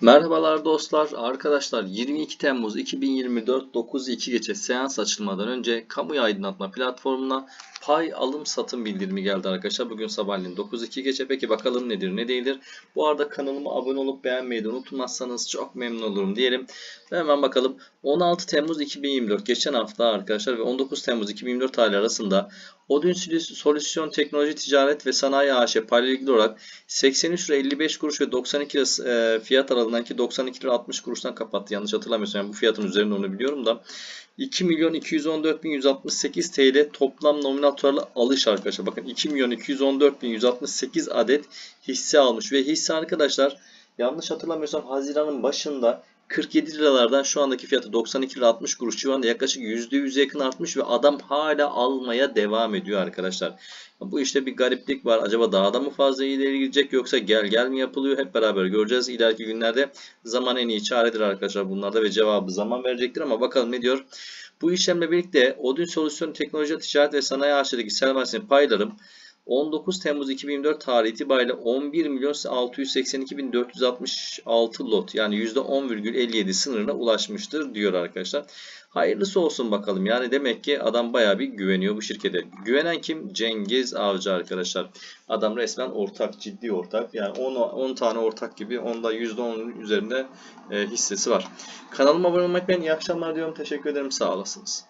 Merhabalar dostlar, arkadaşlar 22 Temmuz 2024 9.02 geçe seans açılmadan önce kamuya aydınlatma platformuna pay alım satım bildirimi geldi arkadaşlar. Bugün sabahleyin 9.02 geçe peki bakalım nedir ne değildir. Bu arada kanalıma abone olup beğenmeyi de unutmazsanız çok memnun olurum diyelim. Hemen bakalım 16 Temmuz 2024 geçen hafta arkadaşlar ve 19 Temmuz 2024 tarihi arasında Odin Solüsyon Teknoloji Ticaret ve Sanayi AŞ ilgili olarak 83 lira 55 kuruş ve 92 lira e, fiyat aralığındaki 92 lira 60 kuruştan kapattı. Yanlış hatırlamıyorsam yani bu fiyatın üzerinde onu biliyorum da 2 milyon 214 bin 168 TL toplam nominal tutarlı alış arkadaşlar. Bakın 2 milyon 214 bin 168 adet hisse almış ve hisse arkadaşlar yanlış hatırlamıyorsam Haziran'ın başında 47 liralardan şu andaki fiyatı 92 lira 60 kuruş civarında yaklaşık %100'e yakın artmış ve adam hala almaya devam ediyor arkadaşlar. Bu işte bir gariplik var. Acaba daha da mı fazla ileri gidecek yoksa gel gel mi yapılıyor? Hep beraber göreceğiz. İleriki günlerde zaman en iyi çaredir arkadaşlar bunlarda ve cevabı zaman verecektir ama bakalım ne diyor. Bu işlemle birlikte Odin Solüsyon Teknoloji Ticaret ve Sanayi AŞ'deki sermayesinin paylarım 19 Temmuz 2024 tarihi itibariyle 11 milyon 682 bin 466 lot yani %10,57 sınırına ulaşmıştır diyor arkadaşlar. Hayırlısı olsun bakalım. Yani demek ki adam baya bir güveniyor bu şirkete. Güvenen kim? Cengiz Avcı arkadaşlar. Adam resmen ortak, ciddi ortak. Yani 10, 10 tane ortak gibi onda %10'un üzerinde e, hissesi var. Kanalıma abone olmayı unutmayın. İyi akşamlar diyorum. Teşekkür ederim. Sağ olasınız.